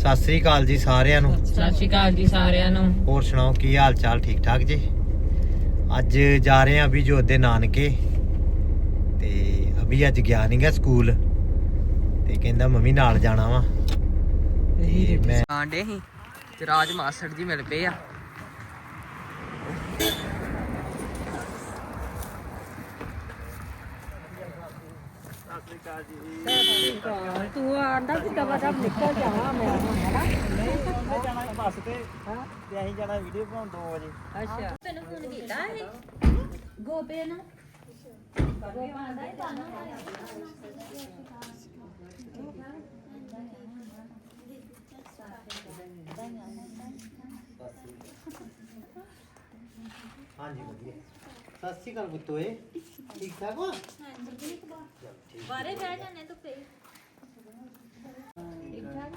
ਸਤਿ ਸ੍ਰੀ ਅਕਾਲ ਜੀ ਸਾਰਿਆਂ ਨੂੰ। ਸਤਿ ਸ਼੍ਰੀ ਅਕਾਲ ਜੀ ਸਾਰਿਆਂ ਨੂੰ। ਹੋਰ ਸੁਣਾਓ ਕੀ ਹਾਲ ਚਾਲ ਠੀਕ ਠਾਕ ਜੀ? ਅੱਜ ਜਾ ਰਹੇ ਆਂ ਅਭੀ ਜੋਤ ਦੇ ਨਾਨਕੇ। ਤੇ ਅਭੀ ਅੱਜ ਗਿਆ ਨੀ ਗਾ ਸਕੂਲ। ਤੇ ਕਹਿੰਦਾ ਮੰਮੀ ਨਾਲ ਜਾਣਾ ਵਾ। ਤੇ ਮੈਂ ਆਂਡੇ ਹੀ ਤੇ ਰਾਜ ਮਾਸੜ ਜੀ ਮਿਲ ਪਏ ਆ। ਤੂੰ ਆਂਦਾ ਕਿ ਦਵਾ ਦਵ ਨਿਕਲ ਜਾਵਾਂ ਮੈਂ ਹੁਣ ਹੈਨਾ ਜਾਣਾ ਬੱਸ ਤੇ ਤੇ ਅਸੀਂ ਜਾਣਾ ਵੀਡੀਓ ਬਣਾਉਣ 2 ਵਜੇ ਅੱਛਾ ਤੈਨੂੰ ਫੋਨ ਕੀਤਾ ਹੈ ਗੋਪੇ ਨੂੰ ਹਾਂਜੀ ਵਧੀਆ ਸਤਿ ਸ੍ਰੀ ਅਕਾਲ ਬੁੱਤੋਏ ਠੀਕ ਠਾਕ ਹੋ? ਹਾਂਜੀ ਠੀਕ ਬਾ ਬਾਰੇ ਬਹਿ ਜਾਣੇ ਤੂੰ ਪਈ ਠੀਕ ਠਾਕ।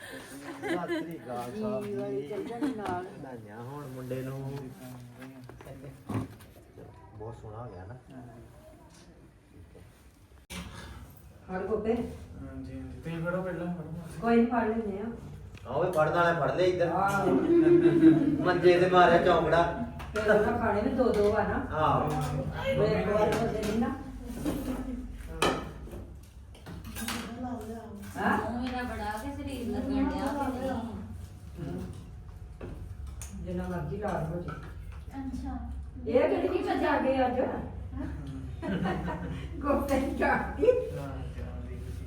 ਸਤਿ ਸ੍ਰੀ ਅਕਾਲ ਸਾਹਿਬ ਜੀ। ਵਧਾਈਆਂ ਹੁਣ ਮੁੰਡੇ ਨੂੰ। ਬਹੁਤ ਸੋਹਣਾ ਹੋ ਗਿਆ ਨਾ। ਹਰ ਗੋਪੇ। ਹਾਂਜੀ ਤੁਸੀਂ ਫੜੋ ਪਹਿਲਾਂ। ਫੜੋ ਕੋਈ ਨਹੀਂ ਫੜ ਲੈਨੇ ਆ। ਆਵੇ ਪੜਨ ਵਾਲੇ ਪੜ ਲੈ ਇੱਧਰ। ਆਹ ਮੰਜੇ ਤੇ ਮਾਰਿਆ ਚੌਂਕੜਾ। ਤੇ ਉਹਨਾਂ ਖਾਣੇ ਵੀ ਦੋ ਦੋ ਆ ਨਾ। ਆਹ ਮੈਂ ਇੱਕ ਵਾਰ ਬੰਦੇ ਨਹੀਂ ਨਾ। ਹਾਂ। ਉਹ ਮੇਰਾ ਬੜਾ ਕੇ ਸਰੀਰ ਲੱਗਣ ਡਿਆ ਕਿ ਨਹੀਂ ਜਿੰਨਾ ਮਰਜ਼ੀ ਲਾੜ ਹੋ ਜੇ ਅੱਛਾ। ਇਹ ਕਿਹੜੀ ਕੀ ਜਾ ਗਏ ਅੱਜ? ਗੋਪੇ ਹਾਂ ਕੋਈ ਨਹੀਂ ਕੁਛ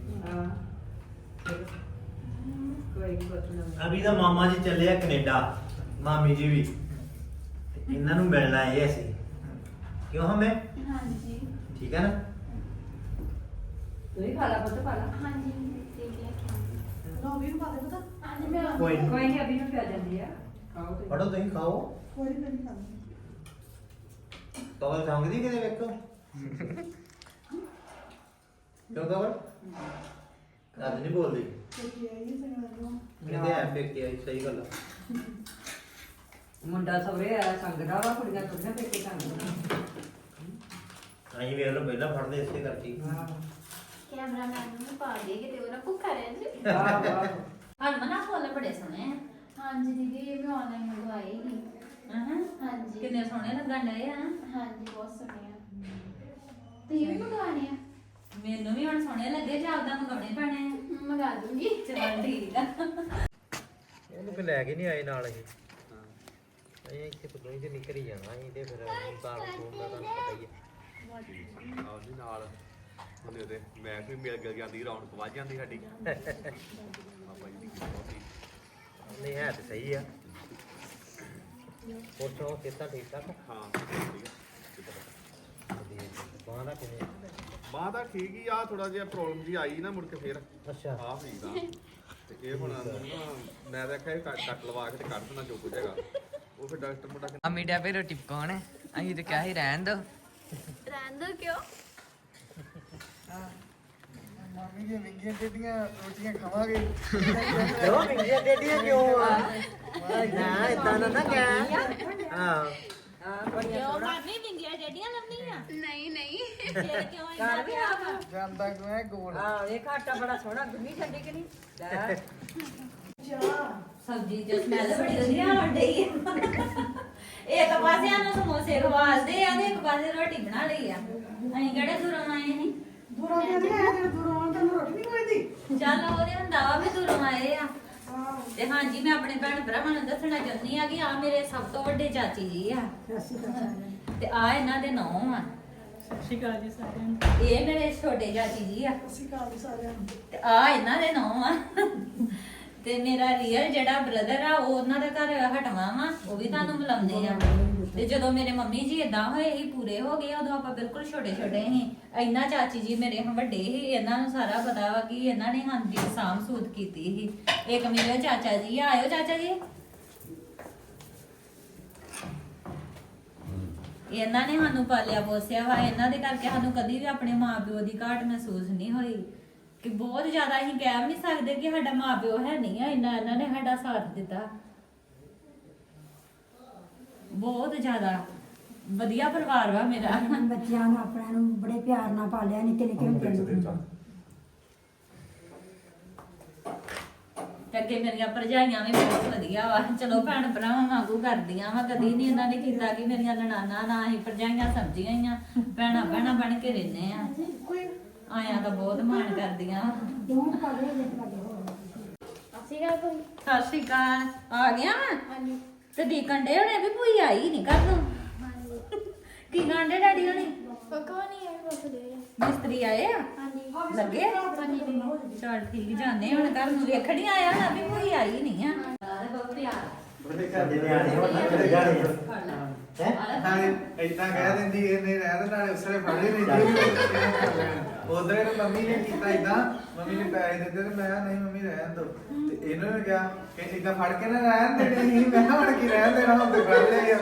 ਨਾ ਅਭੀ ਦਾ ਮਾਮਾ ਜੀ ਚੱਲੇ ਆ ਕੈਨੇਡਾ ਮਾਮੀ ਜੀ ਵੀ। ਤੇ ਇਹਨਾਂ ਨੂੰ ਮਿਲਣ ਆਏ ਅਸੀਂ। ਕਿਉਂ ਹਮੇ? ਹਾਂਜੀ। ਠੀਕ ਹੈ ਨਾ? ਤੂੰ ਹੀ ਖਾ ਲਾ ਪੁੱਤ ਖਾ ਲਾ। ਹਾਂਜੀ ਠੀਕ ਹੈ। ਨਾ ਵੀ ਪਾ ਦੇ ਪਤਾ। ਹਾਂਜੀ ਮੈਂ ਕੋਈ ਨੀ। ਕੋਈ ਨਹੀਂ ਅਭੀ ਨੂੰ ਪਿਆ ਜਾਂਦੀ ਆ। ਖਾਓ ਤੇ ਪੜੋ ਤੁਸੀਂ ਖਾਓ। ਕੋਈ ਨਹੀਂ ਖਾਂਦੀ। ਤਵਲ ਸੰਗਦੀ ਕਿਤੇ ਵੇਖੋ? ਕਿਉਂ ਤਵਲ ਅੱਜ ਨਹੀਂ ਬੋਲਦੀ? ਕਿ ਆਈ ਸੰਗਣਾ ਨੂੰ ਕਹਿੰਦੇ ਐ ਫੇਕਤੀ ਆਈ ਸਹੀ ਗੱਲ ਆ। ਮੁੰਡਾ ਸਵਰੇ ਆ ਸੰਗਦਾ ਵਾ ਕੁੜੀਆਂ ਤੁਰਨੇ ਪੇਕੇ ਸੰਗਦਾ ਅਸੀਂ ਵੇਖ ਲਓ ਪਹਿਲਾਂ ਫੜਦੇ ਇਸੇ ਕਰਕੇ। ਹਾਂ। ਕੈਮਰਾਮੈਨ ਨੂੰ ਪਾ ਦੇ ਕਿ ਤੇ ਉਹਨਾਂ ਭੁੱਖਾ ਰਹਿ ਜੀ ਹਰਮਨਾ ਫੁੱਲ ਬੜੇ ਸੋਹਣੇ ਆ। ਹਾਂਜੀ ਦੀਦੀ ਇਹ ਮੈਂ ਆਨਲਾਈਨ ਮੰਗਵਾਏ ਸੀ। ਹਾਂਜੀ। ਕਿੰਨੇ ਸੋਹਣੇ ਲੱਗਣ ਡਏ ਆ। ਹਾਂਜੀ ਬਹੁਤ ਸੋਹਣੇ ਆ। ਤੁਸੀਂ ਵੀ ਮੰਗਵਾਣੇ ਆ? ਮੈਨੂੰ ਵੀ ਹੁਣ ਸੋਹਣੇ ਲੱਗੇ ਜਾਂ ਆਪਦਾ ਮੰਗਾਉਣੇ ਪੈਣੇ ਆ ਮੰਗਾ ਦੂੰਗੀ। ਚਲ ਠੀਕ ਆ। ਉਹਨੂੰ ਕਿ ਲੈ ਕੇ ਨਹੀਂ ਆਏ ਨਾਲ ਇਹ। ਅਸੀਂ ਇੱਥੇ ਪਤੋਂ ਹੀ ਨਿਕਲ ਹੀ ਜਾਣਾ ਅਸੀਂ ਤੇ ਫਿਰ ਸਾਲ ਤੋਂ ਦਾ ਤੁਹਾਨੂੰ ਪਤਾ ਹੀ ਹੈ ਆਹ ਜੀ ਨਾਲ। ਉਹਦੇ ਉਹਦੇ ਮੈਚ ਵੀ ਮਿਲ ਗਿਆ ਜਾਂਦੀ ਰੌਣਕ ਵੱਜ ਜਾਂਦੀ ਸਾਡੀ। ਆਪਾਂ ਜੀ ਦੀ ਬਹੁਤ ਹੀ। ਨਹੀਂ ਹੈ ਤੇ ਸਹੀ ਆ। ਹੋਰ ਸੁਣਾਓ ਕਿੱਦਾਂ ਠੀਕ ਠਾਕ? ਹਾਂ ਵਧੀਆ ਬਾਹਾਂ ਦਾ ਕਿਵੇਂ ਬਾਹ ਤਾਂ ਠੀਕ ਹੀ ਆ ਥੋੜਾ ਜਿਹਾ ਪ੍ਰੋਬਲਮ ਜੀ ਆਈ ਨਾ ਮੁੜ ਕੇ ਫੇਰ। ਅੱਛਾ। ਆਹ ਠੀਕ ਆ ਤੇ ਇਹ ਹੁਣ ਨਾ ਮੈਂ ਤਾਂ ਆਖਿਆ ਇਹ ਕੱਟ ਕੱਟ ਲਵਾ ਕੇ ਤੇ ਕੱਢ ਦੇਣਾ ਜੋ ਕੁਝ ਹੈਗਾ। ਉਹ ਫਿਰ ਡਾਕਟਰ ਮੁੰਡਾ ਕਹਿੰਦਾ ਮੰਮੀ ਡਿਆ ਪੇ ਰੋਟੀ ਪਕਾਉਣ ਅਸੀਂ ਤੇ ਕਿਹਾ ਸੀ ਰਹਿਣ ਦੋ। ਰਹਿਣ ਦੋ ਕਿਉਂ? ਮਾਮੀ ਦੀਆਂ ਵਿੰਗੀਆਂ ਟੇਡੀਆਂ ਰੋਟੀਆਂ ਖਾਵਾਂਗੇ। ਲੋ ਮਿੰਗੀਆਂ ਡੇਡੀਆਂ ਕਿਉਂ? ਆ ਨਾ ਇਦਾਂ ਨਾ ਨਾ ਕਹਿ। ਹਾਂ। ਕਿਉਂ? ਮਾਰਨੀ ਵਿੰਗੀਆਂ ਡੇਡੀਆਂ ਲੰਮੀਆਂ ਨਹੀਂ ਨਹੀਂ। ਫਿਰ ਕਿਉਂ ਇੰਨਾ ਪਿਆ ਜਾਂਦਾ ਕਿਉਂ ਹੈ ਗੋਲ? ਆ ਇਹ ਘਾਟਾ ਬੜਾ ਸੋਹਣਾ ਗੁੰਨੀ ਛੱਡੀ ਕਿ ਨਹੀਂ? ਲੈ। ਸਬਜ਼ੀ ਜੋ ਸਮੈਲ ਬੜੀ ਵਧੀਆ ਆਉਣ ਡਈ ਹੈ। ਇੱਕ ਪਾਸੇ ਆਨੂੰ ਸਮੋਸੇ ਖਵਾਲਦੇ ਆ ਤੇ ਇੱਕ ਪਾਸੇ ਰੋਟੀ ਬਣਾ ਲਈ ਆ। ਅਸੀਂ ਕਿਹੜੇ ਦੂਰੋਂ ਆਏ ਸੀ? ਦੂਰੋਂ ਦੇ ਨਹੀਂ ਆਇਆ ਦੂਰੋਂ ਆਉਣ ਤੈਨੂੰ ਰੋਟੀ ਨਹੀਂ ਖਵਾਈਦੀ ਚੱਲ ਉਹਦੇ ਹੁੰਦਾ ਵਾ ਵੀ ਦੂਰੋਂ ਆਏ ਆ। ਤੇ ਹਾਂਜੀ ਮੈਂ ਆਪਣੇ ਭੈਣ ਭਰਾਵਾਂ ਨੂੰ ਦੱਸਣਾ ਚਾਹੁੰਦੀ ਆ ਕਿ ਆ ਮੇਰੇ ਸਭ ਤੋਂ ਵੱਡੇ ਚਾਚੀ ਜੀ ਆ। ਤੇ ਆ ਇਹਨਾਂ ਦੇ ਨੌਂ ਆ। ਸਤਿ ਸ਼੍ਰੀ ਅਕਾਲ ਜੀ ਸਾਰਿਆਂ ਨੂੰ। ਇਹ ਮੇਰੇ ਛੋਟੇ ਚਾਚੀ ਜੀ ਆ। ਸਤਿ ਸ਼੍ਰੀ ਅਕਾਲ ਜੀ ਸਾਰਿਆਂ ਨੂੰ। ਤੇ ਆ ਇਹਨਾਂ ਦੇ ਨੌਂ ਆ। ਤੇ ਮੇਰਾ ਰੀਅਲ ਜਿਹੜਾ ਬ੍ਰਦਰ ਆ ਉਹ ਉਹਨਾਂ ਦਾ ਘਰ ਹਟਵਾ ਵਾ ਉਹ ਵੀ ਤੁਹਾਨੂੰ ਮਿਲਾਉਂਦੇ ਆ। ਤੇ ਜਦੋਂ ਮੇਰੇ ਮੰਮੀ ਜੀ ਇਦਾਂ ਹੋਏ ਸੀ, ਪੂਰੇ ਹੋ ਗਏ, ਉਦੋਂ ਆਪਾਂ ਬਿਲਕੁਲ ਛੋਟੇ ਛੋਟੇ ਸੀ। ਇੰਨਾ ਚਾਚੀ ਜੀ ਮੇਰੇ ਵੱਡੇ ਸੀ, ਇਹਨਾਂ ਨੂੰ ਸਾਰਾ ਪਤਾ ਵਾ ਕਿ ਇਹਨਾਂ ਨੇ ਹਾਂਜੀ ਸਾਂਭ ਸੂਤ ਕੀਤੀ ਸੀ। ਇੱਕ ਮੇਰੇ ਚਾਚਾ ਜੀ, ਆਇਓ ਚਾਚਾ ਜੀ। ਇਹਨਾਂ ਨੇ ਸਾਨੂੰ ਪਾਲਿਆ ਪੋਸਿਆ ਵਾ, ਇਹਨਾਂ ਦੇ ਕਰਕੇ ਸਾਨੂੰ ਕਦੀ ਵੀ ਆਪਣੇ ਮਾਪਿਓ ਦੀ ਘਾਟ ਮਹਿਸੂਸ ਨਹੀਂ ਹੋਈ। ਕਿ ਬਹੁਤ ਜ਼ਿਆਦਾ ਅਸੀਂ ਕਹਿ ਵੀ ਨਹੀਂ ਸਕਦੇ ਕਿ ਸਾਡਾ ਮਾਪਿਓ ਹੈ ਨਹੀਂ ਆ, ਇੰਨਾ ਇਹਨਾਂ ਨੇ ਸਾਡਾ ਸਾਥ ਦਿੱਤਾ। ਬਹੁਤ ਜ਼ਿਆਦਾ ਵਧੀਆ ਪਰਿਵਾਰ ਵਾ ਮੇਰਾ। ਬੱਚਿਆਂ ਨੂੰ ਆਪਣਿਆਂ ਨੂੰ ਬੜੇ ਪਿਆਰ ਨਾਲ ਪਾਲਿਆ ਨਿੱਕੇ ਨਿੱਕੇ ਹੁੰਦੇ ਨੂੰ। ਤੇ ਅੱਗੇ ਮੇਰੀਆਂ ਭਰਜਾਈਆਂ ਵੀ ਬਹੁਤ ਵਧੀਆ ਵਾ। ਚਲੋ ਭੈਣ ਭਰਾਵਾਂ ਵਾਂਗੂ ਕਰਦੀਆਂ ਵਾ। ਕਦੀ ਨਹੀਂ ਇਹਨਾਂ ਨੇ ਕੀਤਾ ਕਿ ਮੇਰੀਆਂ ਨਨਾਣਾ ਨਾ ਹੀ ਭਰਜਾਈਆਂ ਸਮਝੀਆਂ ਹੀ ਆ। ਭੈਣਾਂ ਭੈਣਾਂ ਬਣ ਕੇ ਰਹਿੰਦੇ ਆ। ਆਇਆਂ ਤਾਂ ਬਹੁਤ ਮਾਣ ਕਰਦੀਆਂ। ਪਾਲੇ ਸਤਿ ਸ਼੍ਰੀ ਅਕਾਲ। ਆ ਗਿਆ ਹਾਂਜੀ। ਤੇ ਡੀਕਨ ਡੇ ਹੋਣੇ ਵੀ ਭੂਈ ਆਈ ਨਹੀਂ ਕਰ ਤੂੰ? ਕੀ ਗਾਂਡੇ ਡੈਡੀ ਹੋਣੀ? ਮਿਸਤਰੀ ਆਏ ਆ? ਲੱਗੇ ਚਲ ਠੀਕ ਜਾਣੇ ਹੁਣ ਘਰ ਨੂੰ। ਵੇਖਣ ਹੀ ਆਇਆ ਨਾ ਵੀ ਭੂਈ ਆਈ ਨਹੀਂ ਆ। ਨਾ ਇਦਾਂ ਕਹਿ ਦਿੰਦੀ ਇਹਨੇ ਰਹਿ ਤੇ ਨਾਲੇ ਉਸਲੇ ਫੜ ਲਈ ਨਹੀਂ ਉਧਰ ਇਹਨੇ ਮੰਮੀ ਨੇ ਕੀਤਾ ਇਦਾਂ ਮੰਮੀ ਨੇ ਪੈਸੇ ਦਿੱਤੇ ਤੇ ਮੈਂ ਕਿਹਾ ਨਹੀਂ ਮੰਮੀ ਰਹਿਣ ਦੋ ਤੇ ਇਹਨੂੰ ਵੀ ਕਿਹਾ ਕਿ ਇਦਾਂ ਫੜ ਕੇ ਨਾ ਰਹਿਣ ਦੇਣੇ ਨਹੀਂ ਮੈਂ ਕਿਹਾ ਹੁਣ ਕੀ ਰਹਿਣ ਦੇਣਾ ਹੁਣ ਤੇ ਫੜ ਲਿਆ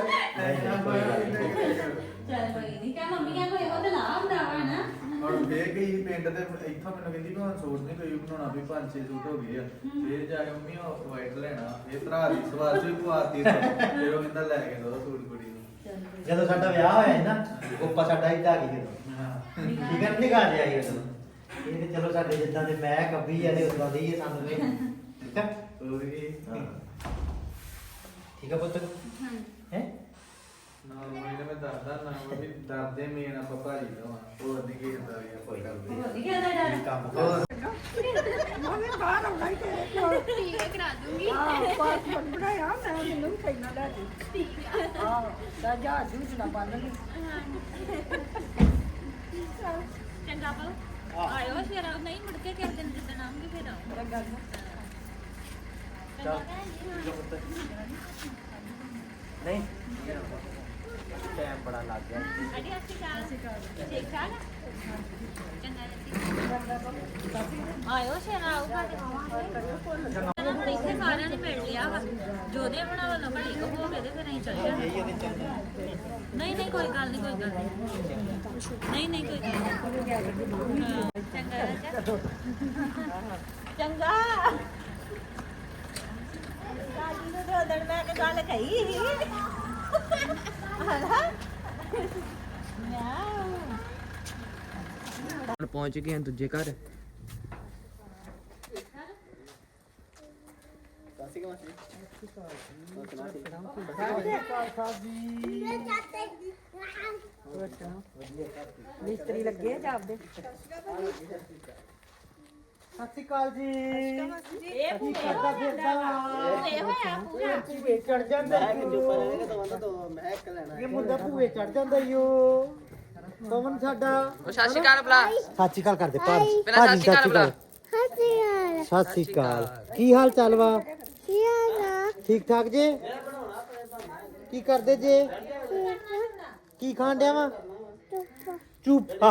ਚਲ ਕੋਈ ਨਹੀਂ। ਕਹ ਮੰਮੀਆਂ ਕੋਈ ਉਹ ਤੇ ਲਾ ਹੁੰਦਾ ਵਾ ਨਾ। ਹੁਣ ਫੇਰ ਗਈ ਪਿੰਡ ਤੇ ਇੱਥੋਂ ਮੈਨੂੰ ਕਹਿੰਦੀ ਵੀ ਹੁਣ ਸੂਟ ਨਹੀਂ ਕੋਈ ਬਣਾਉਣਾ ਵੀ ਪੰਜ ਛੇ ਸੂਟ ਹੋ ਗਏ ਆ। ਫੇਰ ਜਾ ਕੇ ਮੰਮੀ ਆਫ ਵਾਈਟ ਲੈਣਾ ਫੇਰ ਭਰਾ ਦੀ ਸਵਾਲ ਚ ਪਵਾਤੀ ਫੇਰ ਉਹ ਕਹਿੰਦਾ ਲੈ ਕੇ ਦੋ ਸੂਟ ਕੁੜੀ ਨੂੰ। ਜਦੋਂ ਸਾਡਾ ਵਿਆਹ ਹੋਇਆ ਸੀ ਨਾ ਗੋਪਾ ਸਾਡਾ ਹੀ ਢਾਗੀ ਜਦੋਂ। ਹਾਂ। ਠੀਕ ਹੈ ਨਹੀਂ ਗਾ ਜਾਈ ਉਦੋਂ ਇਹ ਤੇ ਚਲੋ ਸਾਡੇ ਜਿੱਦਾਂ ਦੇ ਮੈਂ ਕੱਬੀ ਆ ਤੇ ਉਦਾਂ ਦੀ ਹੀ ਸਾਨੂੰ ਵੀ ਠੀਕ ਹੈ ਹੋਰ ਹਾਂ। ਠੀਕ ਹੈ ਪੁੱਤ ਹੈ ਨਾ ਮੰਮੀ ਨੇ ਮੈਂ ਦੱਸਦਾ ਨਾ ਮੰਮੀ ਡਰਦੇ ਮੇਨ ਆਪਾਂ ਭਾਜੀ ਤੋਂ ਆ ਹੋਰ ਨਹੀਂ ਕੀ ਹੁੰਦਾ ਵੀ ਕੋਈ ਗੱਲ ਨਹੀਂ ਵਧੀਆ ਦਾ ਡਰ ਕੰਮ ਹੋਰ ਮੰਮੀ ਬਾਹਰ ਆਉਣਾ ਹੀ ਤੇਰੇ ਕੋਲ ਠੀਕ ਕਰਾ ਦੂੰਗੀ ਹਾਂ ਪਾਸਪੋਰਟ ਬਣਾਇਆ ਮੈਂ ਮੈਨੂੰ ਵੀ ਕਹਿਣਾ ਲੈ ਦੇ ਠੀਕ ਆ ਹਾਂ ਦਾ ਜਾ ਜੂਸ ਨਾ ਬੰਨ ਲਈ ਚੰਗਾ ਪਾਓ ਆਇਓ ਫਿਰ ਆ- ਨਹੀਂ ਮੁੜ ਕੇ ਕਿਸੇ ਦਿਨ ਜਿੱਦਣ ਆਉਂਗੇ ਫਿਰ ਆਓ ਚੰਗਾ ਜੀ। ਚੱਲ। ਹੈ ਪੁੱਤ ਨਹੀਂ। ਟਾਈਮ ਬੜਾ ਲੱਗ ਗਿਆ। ਅੜੀ ਅਸੀਂ ਕਾਲ ਠੀਕ ਠਾਕ ਚੰਗਾ ਜੀ। ਆਇਓ ਸ਼ੇਰ ਆਊਗਾ ਤੇ ਆਵਾਂਗੇ। ਹੁਣ ਇੱਥੇ ਸਾਰਿਆਂ ਨੇ ਮਿਲ ਲਿਆ ਵਾ। ਜੋਦੇ ਬਣਾ ਵੱਲੋਂ ਘੜੀ ਕੋ ਹੋ ਗਏ ਤੇ ਫਿਰ ਅਸੀਂ ਚੱਲ ਜਾਣਾ। ਨਹੀਂ ਨਹੀਂ ਕੋਈ ਗੱਲ ਨਹੀਂ ਕੋਈ ਗੱਲ ਨਹੀਂ। ਨਹੀਂ ਨਹੀਂ ਕੋਈ ਗੱਲ ਚੰਗਾ ਚੰਗਾ। ਦਾਦੀ ਨੂੰ ਦੋ ਦਿਨ ਮੈਂ ਇੱਕ ਗੱਲ ਕਹੀ ਹਲਾ ਹੁਣ ਪਹੁੰਚ ਗਏ ਹਾਂ ਦੂਜੇ ਘਰ। ਮਿਸਤਰੀ ਲੱਗੇ ਆ ਜਾਪਦੇ ਸਤਿ ਸ਼੍ਰੀ ਅਕਾਲ ਜੀ ਇਹ ਕੀ ਕਰਦਾ ਫਿਰਦਾ ਇਹ ਹੋਇਆ ਪੂਰਾ ਭੂਏ ਚੜ ਜਾਂਦਾ ਮੈਂ ਕਿ ਜੋ ਮੈਂ ਇੱਕ ਲੈਣਾ ਇਹ ਮੁੰਡਾ ਭੂਏ ਚੜ ਜਾਂਦਾ ਈਓ ਪਵਨ ਸਾਡਾ ਉਹ ਸਤਿ ਸ਼੍ਰੀ ਅਕਾਲ ਬਲਾ ਸਤਿ ਸ਼੍ਰੀ ਅਕਾਲ ਕਰਦੇ ਭਾਜੀ ਪਹਿਲਾਂ ਸਤਿ ਸ਼੍ਰੀ ਅਕਾਲ ਬੁਲਾ। ਸਤਿ ਸ਼੍ਰੀ ਅਕਾਲ ਕੀ ਹਾਲ ਚਾਲ ਵਾ ਠੀਕ ਠਾਕ ਜੇ ਕੀ ਕਰਦੇ ਜੇ ਕੀ ਖਾਣ ਡਿਆ ਵਾ ਚੁੱਪ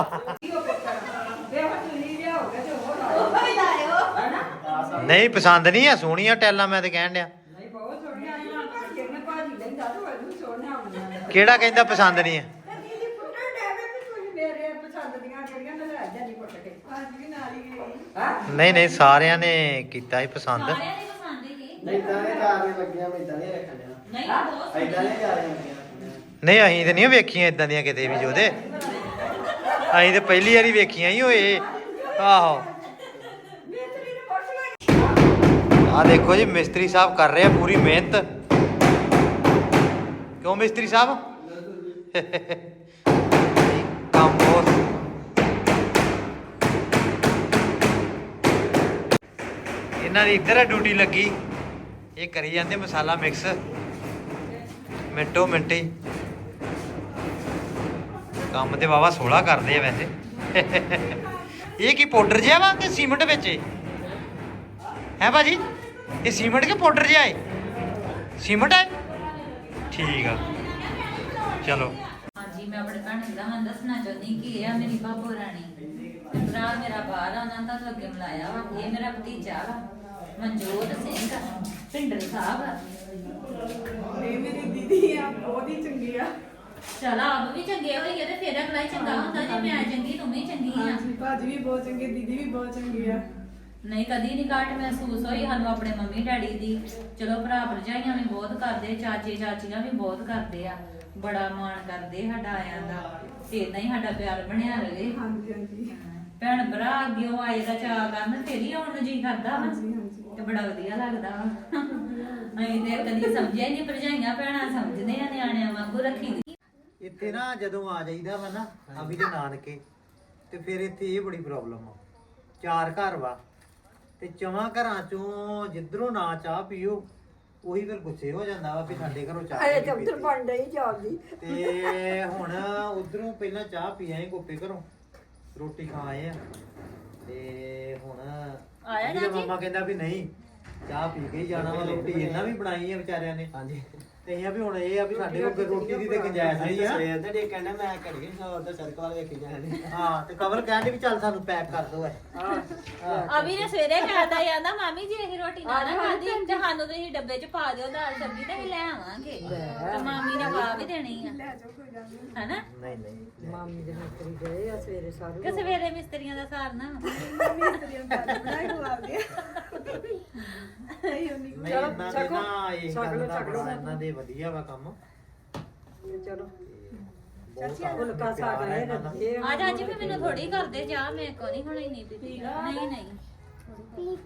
ਨਹੀਂ ਪਸੰਦ ਨਹੀਂ ਆ ਸੋਹਣੀਆਂ ਟੈਲਾਂ ਮੈਂ ਤੇ ਕਹਿਣ ਡਿਆ। ਨਹੀਂ ਬਹੁਤ ਸੋਹਣੀਆਂ ਆਈਆਂ ਕਿਹਨੇ ਭਾਜੀ ਲੈਂਦਾ ਤੇ ਉਹਨੂੰ ਸੋਹਣੀਆਂ ਆਉਂਦੀਆਂ ਕਿਹੜਾ ਕਹਿੰਦਾ ਪਸੰਦ ਨਹੀਂ ਆ? ਨਹੀਂ ਨਹੀਂ ਸਾਰਿਆਂ ਨੇ ਕੀਤਾ ਹੀ ਪਸੰਦ। ਸਾਰਿਆਂ ਦੀ ਪਸੰਦ ਹੀ ਨਹੀਂ ਤਾਂ ਇਹ ਜਾ ਕੇ ਲੱਗੀਆਂ ਮੈਂ ਇਦਾਂ ਨਹੀਂ ਰੱਖਣ ਦੇਣਾ ਨਹੀਂ ਬਹੁਤ ਇਦਾਂ ਨਹੀਂ ਜਾ ਰਹੀਆਂ ਨਹੀਂ ਅਸੀਂ ਤੇ ਨਹੀਂ ਵੇਖੀਆਂ ਇਦਾਂ ਦੀਆਂ ਕਿਤੇ ਵੀ ਜੋਦੇ ਅਸੀਂ ਤੇ ਪਹਿਲੀ ਵਾਰੀ ਵੇਖੀਆਂ ਹੀ ਹੋਏ ਆਹੋ। ਆ ਦੇਖੋ ਜੀ, ਮਿਸਤਰੀ ਸਾਹਿਬ ਕਰ ਰਹੇ ਆ ਪੂਰੀ ਮਿਹਨਤ। ਕਿਉਂ ਮਿਸਤਰੀ ਸਾਹਿਬ? ਕੰਮ ਬਹੁਤ। ਇਹਨਾਂ ਦੀ ਇੱਧਰ ਡਿਊਟੀ ਲੱਗੀ। ਇਹ ਕਰੀ ਜਾਂਦੇ ਮਸਾਲਾ ਮਿਕਸ। ਮਿੰਟੋ ਮਿੰਟੀ ਕੰਮ ਤੇ ਵਾਵਾ 16 ਕਰਦੇ ਆ ਵੈਸੇ। ਇਹ ਕੀ ਪਾਊਡਰ ਜਿਹਾ ਵਾ ਕਿ ਸੀਮੈਂਟ ਵਿੱਚ? ਹੈ ਭਾਜੀ? ਇਹ ਸੀਮੈਂਟ ਕਿ ਪਾਊਡਰ ਜਿਹਾ ਹੈ? ਸੀਮੈਂਟ ਹੈ? ਠੀਕ ਆ। ਚਲੋ। ਹਾਂਜੀ ਮੈਂ ਆਪਣੇ ਭੈਣ ਦਾ ਦੱਸਣਾ ਚਾਹੁੰਦੀ ਕਿ ਇਹ ਆ ਮੇਰੀ ਬਾਬੂ ਰਾਣੀ। ਭਰਾ ਮੇਰਾ ਬਾਹਰ ਆ ਉਹਨਾਂ ਦਾ ਅੱਗੇ ਮਿਲਾਇਆ ਵਾ। ਇਹ ਮੇਰਾ ਭਤੀਜਾ ਵਾ ਮਨਜੋਤ ਸਿੰਘ ਪਿੰਡਰ ਸਾਹਿਬ ਇਹ ਮੇਰੀ ਦੀਦੀ ਆ ਬਹੁਤ ਹੀ ਚੰਗੀ ਆ। ਚਲ ਆਪ ਵੀ ਚੰਗੇ ਹੋਈਏ ਤੇ ਫਿਰ ਅਗਲਾ ਹੀ ਚੰਗਾ ਹੁੰਦਾ। ਜੇ ਮੈਂ ਚੰਗੀ ਤੂੰ ਵੀ ਚੰਗੀ ਆ। ਹਾਂਜੀ ਭਾਜੀ ਵੀ ਬਹੁਤ ਚੰਗੇ ਦੀਦੀ ਵੀ ਬਹੁਤ ਚੰਗੀ ਆ। ਨਹੀਂ ਕਦੀ ਨਹੀਂ ਘਾਟ ਮਹਿਸੂਸ ਹੋਈ ਸਾਨੂੰ ਆਪਣੇ ਮੰਮੀ ਡੈਡੀ ਦੀ। ਚਲੋ ਭਰਾ ਭਰਜਾਈਆਂ ਵੀ ਬਹੁਤ ਕਰਦੇ ਚਾਚੇ ਚਾਚੀਆਂ ਵੀ ਬਹੁਤ ਕਰਦੇ ਆ। ਬੜਾ ਮਾਣ ਕਰਦੇ ਸਾਡਾ ਆਇਆਂ ਦਾ। ਤੇ ਇਦਾਂ ਹੀ ਸਾਡਾ ਪਿਆਰ ਬਣਿਆ ਰਹੇ। ਹਾਂਜੀ ਹਾਂਜੀ। ਭੈਣ ਭਰਾ ਅੱਗਿਓਂ ਆਏ ਦਾ ਚਾਹ ਕਰਨ ਹੀ ਆਉਣ ਨੂੰ ਜੀ ਕਰਦਾ ਵਾ। ਤੇ ਬੜਾ ਵਧੀਆ ਲੱਗਦਾ ਵਾ। ਅਸੀਂ ਤੇ ਕਦੀ ਸਮਝਿਆ ਹੀ ਨਹੀਂ ਭਰਜਾਈਆਂ ਭੈਣਾਂ ਸਮਝਦੇ ਆ ਨਿਆਣਿਆਂ ਵਾਂਗੂ ਰੱਖੀ ਦੀ। ਇੱਥੇ ਨਾ ਜਦੋਂ ਆ ਜਾਈਦਾ ਵਾ ਨਾ ਅਭੀ ਦੇ ਨਾਨਕੇ ਤੇ ਫਿਰ ਇੱਥੇ ਇਹ ਬੜੀ ਪ੍ਰੋਬਲਮ ਆ। ਚਾਰ ਘਰ ਵਾ। ਤੇ ਚਵਾਂ ਘਰਾਂ ਚੋਂ ਜਿੱਧਰੋਂ ਨਾ ਚਾਹ ਪੀਓ ਉਹੀ ਫਿਰ ਗੁੱਸੇ ਹੋ ਜਾਂਦਾ ਵਾ ਵੀ ਸਾਡੇ ਘਰੋਂ ਚਾਹ ਅਰੇ ਨਹੀਂ ਚੌਧਰ ਪੀਤੀ। ਬਣ ਰਹੀ ਜਾਂਦੀ ਤੇ ਹੁਣ ਉਧਰੋਂ ਪਹਿਲਾਂ ਚਾਹ ਪੀ ਆਏ ਗੋਪੇ ਘਰੋਂ ਰੋਟੀ ਖਾ ਆਏ ਆ ਤੇ ਹੁਣ ਆਇਆ ਨਾ ਜੀ? ਮਾਮਾ ਕਹਿੰਦਾ ਵੀ ਨਹੀਂ ਚਾਹ ਪੀ ਕੇ ਹੀ ਜਾਣਾ ਵਾ ਰੋਟੀ ਇਹਨਾਂ ਵੀ ਬਣਾਈ ਆ ਵਿਚਾਰਿਆਂ ਨੇ ਹਾਂਜੀ ਤੇ ਇਹ ਆ ਵੀ ਹੁਣ ਇਹ ਆ ਵੀ ਸਾਡੇ ਕੋਲ ਰੋਟੀ ਦੀ ਤੇ ਗੁੰਜਾਇਸ਼ ਨਹੀਂ ਆ। ਸਵੇਰ ਦੇ ਡੇ ਕਹਿੰਦਾ ਮੈਂ ਘੜ ਗਈ ਸੋ ਉਧਰ ਸੜਕ ਵੱਲ ਵੇਖੀ ਜਾਣੀ ਹਾਂ ਤੇ ਕਵਲ ਕਹਿੰਦੇ ਵੀ ਚੱਲ ਸਾਨੂੰ ਪੈਕ ਕਰ ਦੋ ਐ ਅਭੀ ਨੇ ਸਵੇਰੇ ਕਹਿਤਾ ਜਾਂਦਾ ਮਾਮੀ ਜੀ ਇਹ ਰੋਟੀ ਨਾ ਨਾ ਖਾਦੀ ਤੇ ਸਾਨੂੰ ਤੁਸੀਂ ਡੱਬੇ 'ਚ ਪਾ ਦਿਓ ਦਾਲ ਸਬਜ਼ੀ ਤੇ ਅਸੀਂ ਲੈ ਆਵਾਂਗੇ। ਤੇ ਮਾਮੀ ਨੇ ਪਾ ਵੀ ਦੇਣੀ ਆ। ਹਨਾ? ਨਹੀਂ ਨਹੀਂ। ਮਾਮੀ ਦੇ ਮਿੱਤਰੀ ਗਏ ਆ ਸਵੇਰੇ ਸਾਰੇ। ਕਿ ਸਵੇਰੇ ਮਿਸਤਰੀਆਂ ਦਾ ਸਾਰਨਾ ਨਹੀਂ ਇਹਨਾਂ ਦੇ ਨਾ ਇਹ ਗੱਲ ਦਾ ਇਹਨਾਂ ਦੇ ਵਧੀਆ ਵਾ ਕੰਮ। ਚਲੋ। ਸਾਗ ਹੈ ਇਹ। ਰੱਜੇ ਆ। ਅੱਜ ਅੱਜ ਵੀ ਮੈਨੂੰ ਥੋੜੀ ਕਰਦੇ ਜਾ ਮੇਰੇ ਕੋ ਨਹੀਂ ਹੁਣ ਇੰਨੀ ਪੀਤੀ। ਨਹੀਂ ਨਹੀਂ।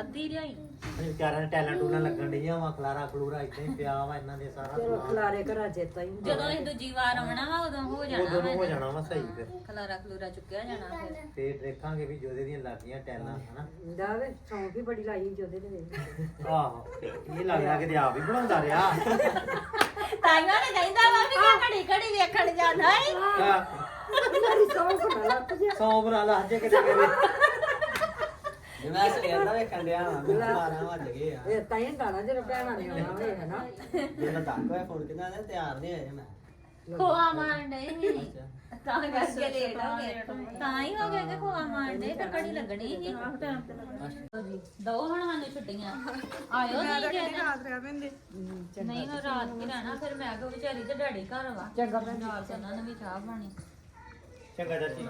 ਅੱਧੀ ਲਿਆਈ। ਇਹ ਵਿਚਾਰਿਆਂ ਨੇ ਟੈਲੈਂਟ ਉਹਨਾਂ ਲੱਗਣ ਡੀਆਂ ਵਾ ਖਲਾਰਾ ਖਲੂਰਾ ਇਦਾਂ ਹੀ ਪਿਆ ਵਾ ਇਹਨਾਂ ਦੇ ਸਾਰਾ ਚਲੋ ਸਮਾਨ। ਖਲਾਰੇ ਘਰਾਂ ਚੇਤਾ ਹੀ ਹੁੰਦਾ। ਜਦੋਂ ਇਹ ਦੂਜੀ ਵਾਰ ਆਉਣਾ ਵਾ ਉਦੋਂ ਹੋ ਜਾਣਾ ਉਦੋਂ ਨੂੰ ਹੋ ਵਾ ਜਾਣਾ ਵਾ ਸਹੀ ਫਿਰ। ਖਲਾਰਾ ਖਲੂਰਾ ਚੁੱਕਿਆ ਜਾਣਾ ਫਿਰ। ਤੇ ਦੇਖਾਂਗੇ ਵੀ ਜੋਦੇ ਦੀਆਂ ਲੱਗੀਆਂ ਟੈਲਾਂ ਹਨਾ। ਜਾਵੇ ਸੌਂਫ ਵੀ ਬੜੀ ਲਾਈ ਜੋਦੇ ਨੇ ਵੇਖ ਆਹੋ ਇਹ ਲੱਗਦਾ ਕਿ ਆਪ ਹੀ ਬਣਾਉਂਦਾ ਰਿਹਾ। ਤਾਈਆਂ ਨੇ ਕਹਿੰਦਾ ਵਾ ਵੀ ਕਿ ਘੜੀ ਘੜੀ ਵੇਖਣ ਜਾਂਦਾ ਏ। ਮੇਰੀ ਸੌਂਫ ਨਾ ਲੱਗ ਜਾ। ਸੌ ਬਰਾ ਲਾ ਜੇ ਕਿਤੇ ਜੇ ਮੈਂ ਸਵੇਰ ਦਾ ਵੇਖਣ ਡਿਆ ਹਾਂ ਮੈਨੂੰ ਮਾਰਾਂ ਵੱਜ ਗਏ ਆ। ਇਹ ਤਾਂ ਹੀ ਡਾਣਾ ਜਦੋਂ ਭੈਣਾਂ ਨੇ ਆਉਣਾ ਹੋਏ ਹੈ ਨਾ ਜਦੋਂ ਤੱਕ ਹੋਇਆ ਫੋਨ ਕਿੰਨਾ ਨੇ ਤਿਆਰ ਨਹੀਂ ਹੋਇਆ ਮੈਂ। ਖੋਆ ਮਾਰਨ ਡਏ ਸੀ। ਤਾਂ ਕਰਕੇ ਲੇਟ ਹੋ ਗਏ। ਤਾਂ ਹੀ ਹੋ ਗਿਆ ਕਿ ਖੋਆ ਮਾਰਨ ਡਏ ਫਿਰ ਘੜੀ ਲੱਗਣੀ ਸੀ। ਦੋ ਹੁਣ ਸਾਨੂੰ ਛੁੱਟੀਆਂ। ਆਇਓ ਨਹੀਂ ਜੇ ਰਾਤ ਰਹਿ ਪੈਂਦੇ। ਨਹੀਂ ਮੈਂ ਰਾਤ ਕੀ ਰਹਿਣਾ ਫਿਰ ਮੈਂ ਕਿਹਾ ਵਿਚਾਰੀ ਤੇ ਡੈਡੀ ਘਰ ਵਾ। ਚੰਗਾ ਭੈਣ ਨਾਲ ਉਹਨਾਂ ਨੂੰ ਵੀ ਚਾਹ ਪਾਣੀ ਚੰਗਾ ਚਾਚੀ।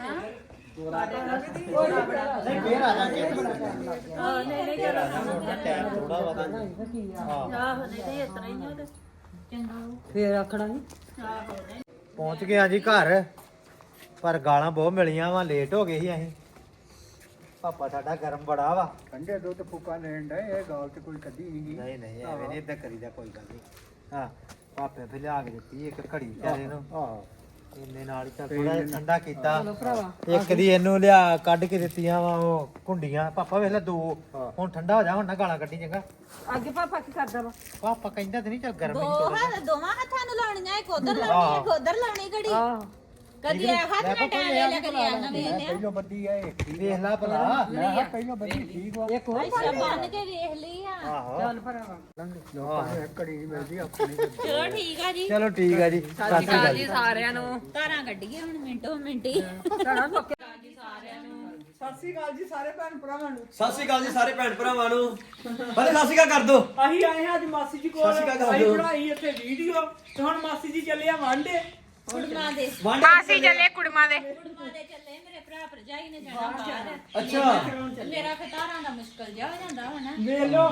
ਹਾਂ? ਨਹੀਂ ਫੇਰ ਆ ਜਾਾਂਗੇ ਹਾਂ ਨਹੀਂ ਨਹੀਂ ਫੇਰ ਆ ਜਾਾਂਗੇ ਟਾਈਮ ਥੋੜਾ ਵਾ ਤਾਂ ਹਾਂ ਆਹੋ ਨਹੀਂ ਤੇ ਇਸ ਤਰ੍ਹਾਂ ਹੀ ਆ ਤੇ ਚੰਗਾ ਫੇਰ ਆਖਣਾ ਨਹੀਂ ਪਹੁੰਚ ਗਏ ਆ ਜੀ ਘਰ। ਪਰ ਗਾਲਾਂ ਬਹੁਤ ਮਿਲੀਆਂ ਵਾ ਲੇਟ ਹੋ ਗਏ ਸੀ ਅਸੀਂ। ਪਾਪਾ ਸਾਡਾ ਗਰਮ ਬੜਾ ਵਾ। ਕੰਡੇ ਦੁੱਧ ਫੂਕਾ ਲੈਣ ਦਾ ਇਹ ਗਾਲ ਤੇ ਕੋਈ ਕੱਢੀ ਨਹੀਂ ਨਹੀਂ ਨਹੀਂ ਐਵੇਂ ਨਹੀਂ ਇਦਾਂ ਕਰੀਦਾ ਕੋਈ ਗੱਲ ਨਹੀਂ। ਹਾਂ ਪਾਪੇ ਫਿਰ ਲਿਆ ਕੇ ਦਿੱਤੀ ਇੱਕ ਘੜੀ ਵਿਚਾਰੇ ਨੂੰ। ਆਹ। ਇੰਨੇ ਨਾਲ ਹੀ ਚੱਲ ਥੋੜਾ ਜਿਹਾ ਠੰਡਾ ਕੀਤਾ। ਇੱਕ ਦੀ ਇਹਨੂੰ ਲਿਆ ਕੱਢ ਕੇ ਦਿੱਤੀਆਂ ਵਾ ਉਹ ਕੁੰਡੀਆਂ ਪਾਪਾ ਵੇਖ ਲੈ ਦੋ। ਹੁਣ ਠੰਡਾ ਹੋ ਜਾ ਹੁਣ ਨਾ ਗਾਲਾਂ ਕੱਢੀ ਚੰਗਾ। ਅੱਗੇ ਪਾਪਾ ਕੀ ਕਰਦਾ ਵਾ? ਪਾਪਾ ਕਹਿੰਦਾ ਤੇ ਨਹੀਂ ਚੱਲ ਗਰਮ ਦੋ ਦੋਵਾਂ ਹੱਥਾਂ ਨੂੰ ਲਾਉਣੀਆਂ ਇੱਕ ਉਧਰ ਲਾਉਣੀ ਇੱਕ ਉਧਰ ਲਾਉਣੀ ਘੜੀ। ਕਦੀ ਇਹ ਹੱਥ ਨਾਲ ਟੈਂ ਲੈ ਲਿਆ ਕਦੀ ਇਹ ਨਾਲ ਵੇਖ ਲਿਆ ਪਹਿਲੋਂ ਬੱਦੀ ਆ ਇਹ ਵੇਖ ਲੈ ਭਲਾ। ਮੈਂ ਪਹਿਲੋਂ ਬੱਦੀ ਠੀਕ ਵਾ ਇੱਕ ਹੋਰ ਅੱਛਾ ਬੰਨ ਕੇ ਵੇਖ ਲਈ ਆ। ਚੱਲ ਭਰਾਵਾ ਨੂੰ ਇੱਕ ਘੜੀ ਨਹੀਂ ਮਿਲਦੀ ਆਪਣੀ। ਚਲੋ ਠੀਕ ਆ ਜੀ। ਚਲੋ ਠੀਕ ਆ ਜੀ। ਸਤਿ ਸ਼੍ਰੀ ਅਕਾਲ ਜੀ ਸਾਰਿਆਂ ਨੂੰ। ਧਾਰਾਂ ਕੱਢੀਏ ਹੁਣ ਮਿੰਟੋ ਮਿੰਟੀ ਸਾਡਾ ਲੋਕੇ ਸਤਿ ਸ਼੍ਰੀ ਅਕਾਲ ਜੀ ਸਾਰੇ ਭੈਣ ਭਰਾਵਾਂ ਨੂੰ। ਸਤਿ ਸ਼੍ਰੀ ਅਕਾਲ ਜੀ ਸਾਰੇ ਭੈਣ ਭਰਾਵਾਂ ਨੂੰ। ਬੜੇ ਸਤਿ ਸ਼੍ਰੀ ਅਕਾਲ ਕਰ ਦੋ। ਅਸੀਂ ਆਏ ਹਾਂ ਅੱਜ ਮਾਸੀ ਜੀ ਕੋਲ। ਸਤਿ ਸ਼੍ਰੀ ਅਕਾਲ ਅਸੀਂ ਜੀ। ਬਣਾਈ ਇੱਥੇ ਵੀਡੀਓ। ਤੇ ਹੁਣ ਮਾਸੀ ਜੀ ਚੱਲੇ ਆ ਵਾਂਡੇ ਕੁੜਮਾ ਦੇ। ਮਾਸੀ ਚੱਲੇ। ਕੁੜਮਾਂ ਦੇ। ਕੁੜਮਾ ਦੇ ਚੱਲੇ ਮੇਰੇ ਭਰਾ ਭਰਜਾਈ ਨੇ ਜਾਣਾ ਬਾਹਰ। ਅੱਛਾ। ਮੇਰਾ ਫਿਰ ਧਾਰਾਂ ਦਾ ਮੁਸ਼ਕਲ ਜਾ ਹੋ ਜਾਂਦਾ ਹੁਣ। ਵੇਖ ਲਓ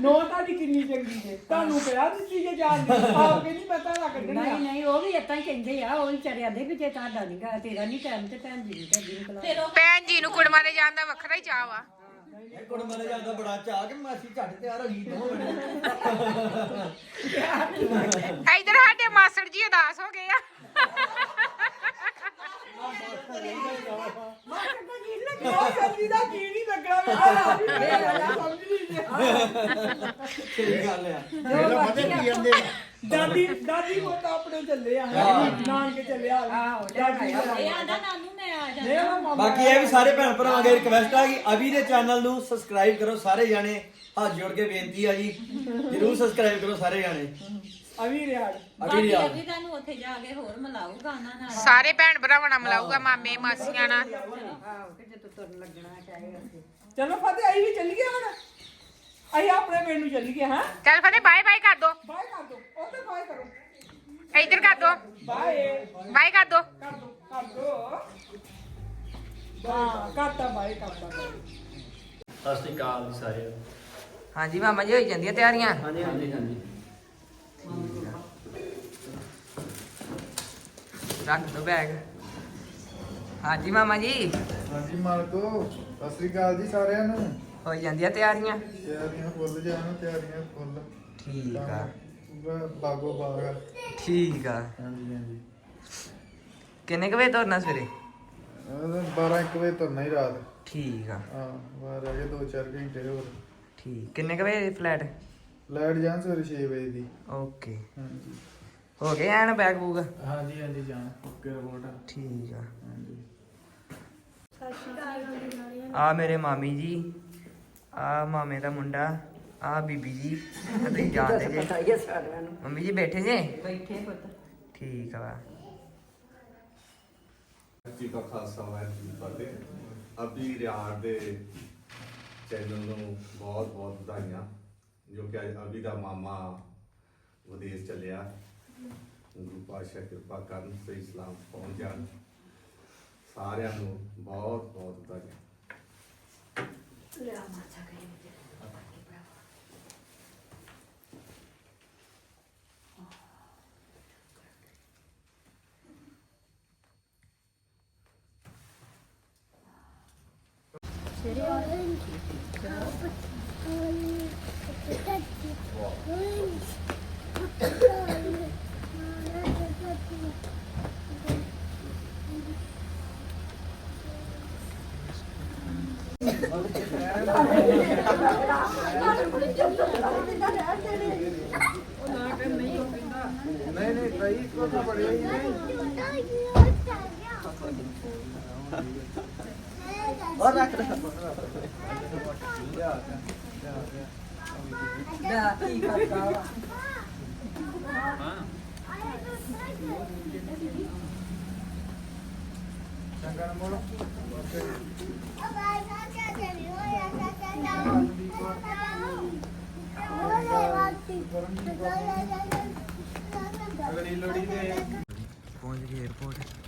ਨੋ ਤੁਹਾਡੀ ਕਿੰਨੀ ਚੰਗੀ ਜੇ। ਤੁਹਾਨੂੰ ਪਿਆ ਦਿੱਤੀ ਜੇ ਜਾਣ ਦੀ ਆਪ ਕਹਿੰਦੀ ਮੈਂ ਤਾਂ ਕੱਢਣੀ ਨਹੀਂ ਆ ਨਹੀਂ ਉਹ ਵੀ ਇਤਾਂ ਹੀ ਕਹਿੰਦੇ ਆ ਉਹ ਵਿਚਾਰੇ ਆਂਦੇ ਵੀ ਜੇ ਤੁਹਾਡਾ ਨਹੀਂ ਗਾ ਤੇਰਾ ਨਹੀਂ ਟਾਈਮ ਤੇ ਭੈਣ ਜੀ ਨਹੀਂ ਤੁਹਾਡੀ ਨੂੰ ਖਲਾ ਫਿਰ ਉਹ ਭੈਣ ਜੀ ਨੂੰ ਕੁੜਮਾਂ ਦੇ ਜਾਣ ਦਾ ਵੱਖਰਾ ਹੀ ਚਾਹ ਵਾ। ਇਹ ਕੁੜ ਮਰੇ ਜਾਂਦਾ ਬੜਾ ਚਾਹ ਕਿ ਮਾਸੀ ਝੱਟ ਤਿਆਰ ਹੋ ਗਈ ਦੋ ਮਿੰਟ। ਇਧਰ ਸਾਡੇ ਮਾਸੜ ਜੀ ਉਦਾਸ ਹੋ ਗਏ ਆ। ਉਹ ਸਬਜ਼ੀ ਆ ਵੀ ਸਮਝ ਨਹੀਂ ਸਹੀ ਗੱਲ ਆ ਦਾਦੀ ਦਾਦੀ ਕੋ ਤਾਂ ਆਪਣੇ ਚੱਲੇ ਆ ਨਾਨਕੇ ਚੱਲੇ ਆ ਦਾਦੀ ਇਹ ਆਂਦਾ ਨਾਨੂ ਮੈਂ ਆ ਦੇ ਬਾਕੀ ਇਹ ਵੀ ਸਾਰੇ ਭੈਣ ਭਰਾਵਾਂ ਅੱਗੇ ਰਿਕਵੈਸਟ ਆ ਕਿ ਅਭੀ ਦੇ ਚੈਨਲ ਨੂੰ ਸਬਸਕ੍ਰਾਈਬ ਕਰੋ ਸਾਰੇ ਜਾਣੇ। ਹੱਥ ਜੋੜ ਕੇ ਬੇਨਤੀ ਆ ਜੀ। ਜਰੂਰ ਸਬਸਕ੍ਰਾਈਬ ਕਰੋ ਸਾਰੇ ਜਾਣੇ। ਅਵੀ ਰਿਆੜ। ਅਭੀ ਬਾਕੀ ਰਿਆ ਅਭੀ ਤੁਹਾਨੂੰ ਉੱਥੇ ਜਾ ਕੇ ਹੋਰ ਮਿਲਾਊਗਾ ਉਹਨਾਂ ਨਾਲ। ਸਾਰੇ ਭੈਣ ਭਰਾਵਾਂ ਨਾਲ ਮਿਲਾਊਗਾ ਮਾਮੇ ਮਾਸੀਆਂ ਨਾਲ। ਆਹੋ ਕਿ ਜੇ ਤੁਰਨ ਲੱਗਣਾ ਚਾਹੇਗਾ ਤੇ ਚਲੋ ਫਤਿਹ ਆਈ ਵੀ ਚੱਲ ਗਿਆ ਹੁਣ? ਅਸੀਂ ਆਪਣੇ ਪਿੰਡ ਨੂੰ ਚੱਲ ਗਏ ਹਾਂ? ਚੱਲ ਫਨੇ ਬਾਏ ਬਾਏ ਕਰ ਦੋ। ਬਾਏ ਕਰ ਦੋ ਉੱਥੇ ਬਾਏ ਕਰੋ। ਇਧਰ ਕਰ ਦੋ। ਬਾਏ। ਬਾਏ ਕਰ ਦੋ। ਕਰ ਦੋ ਕਰ ਦੋ। ਹਾਂ ਕਰਤਾ ਬਾਏ ਕਰਤਾ ਬਾਏ। ਸਤਿ ਸ਼੍ਰੀ ਅਕਾਲ ਸਾਰੇ ਹਾਂਜੀ ਮਾਮਾ ਜੀ ਹੋਈ ਜਾਂਦੀਆਂ ਤਿਆਰੀਆਂ? ਹਾਂਜੀ ਹਾਂਜੀ ਹਾਂਜੀ। ਰੱਖ ਦੋ ਬੈਗ ਹਾਂਜੀ ਮਾਮਾ ਜੀ। ਹਾਂਜੀ ਮਾਲਕੋ ਸਤਿ ਸ੍ਰੀ ਅਕਾਲ ਜੀ ਸਾਰਿਆਂ ਨੂੰ। ਹੋਈ ਜਾਂਦੀਆਂ ਤਿਆਰੀਆਂ? ਤਿਆਰੀਆਂ ਫੁੱਲ ਜਾਣ ਤਿਆਰੀਆਂ ਫੁੱਲ। ਠੀਕ ਆ। ਪੂਰਾ ਬਾਗੋ ਬਾਗ ਆ। ਠੀਕ ਆ। ਹਾਂਜੀ ਹਾਂਜੀ। ਕਿੰਨੇ ਕੁ ਵਜੇ ਤੁਰਨਾ ਸਵੇਰੇ? ਉਹਦਾ 12 1 ਵਜੇ ਤੁਰਨਾ ਹੀ ਰਾਤ। ਠੀਕ ਆ। ਹਾਂ ਬਾਹਰ ਰਹਿ ਗਏ 2-4 ਘੰਟੇ ਹੋਰ। ਠੀਕ ਕਿੰਨੇ ਕੁ ਵਜੇ ਫਲੈਟ? ਲਾਈਟ ਜਾਣ ਸਵੇਰੇ 6 ਵਜੇ ਦੀ। ਓਕੇ। ਹਾਂਜੀ। ਹੋ ਗਏ ਐਨ ਬੈਗ ਬੂਗ? ਹਾਂਜੀ ਹਾਂਜੀ ਜਾਣ। Okay report. ਆ ਠੀਕ ਆ। ਹਾਂਜੀ। ਆ ਮੇਰੇ ਮਾਮੀ ਜੀ ਆ ਮਾਮੇ ਦਾ ਮੁੰਡਾ ਆ ਬੀਬੀ ਜੀ ਤੇ ਤੁਸੀਂ ਜਾਣਦੇ ਜੇ। ਸਾਰਿਆਂ ਨੂੰ। ਮੰਮੀ ਜੀ ਬੈਠੇ ਜੇ? ਬੈਠੇ ਪੁੱਤ। ਠੀਕ ਆ। ਜੀ ਦਾ ਖਾਲਸਾ ਵਾਹਿਗੁਰੂ ਜੀ ਕੀ ਫਤਿਹ। ਅਭੀ ਰਿਆੜ ਦੇ ਚੈਨਲ ਨੂੰ ਬਹੁਤ ਬਹੁਤ ਵਧਾਈਆਂ ਜੋ ਕਿ ਅੱਜ ਅਭੀ ਦਾ ਮਾਮਾ ਵਿਦੇਸ਼ ਚੱਲਿਆ। ਗੁਰੂ ਪਾਤਸ਼ਾਹ ਕਿਰਪਾ ਕਰਨ ਸਹੀ ਸਲਾਮ ਪਹੁੰਚ ਜਾਣ ਸਾਰਿਆਂ ਨੂੰ ਬਹੁਤ ਬਹੁਤ ਵਧਾਈਆਂ ਨਹੀਂ ਨਹੀਂ ਕਈ ਕੋ ਤਾਂ ਬੜਿਆ ਹੀ ਨਹੀਂ ਉਹ ਰੱਖ ਦੇ ਦਾ ਕੀ ਕਰਦਾ ਵਾ ਚੰਗਾ ਮੋੜ ਅਗਲੀ ਲੋੜੀ ਤੇ ਪਹੁੰਚ ਗਏ 에어ਪੋਰਟ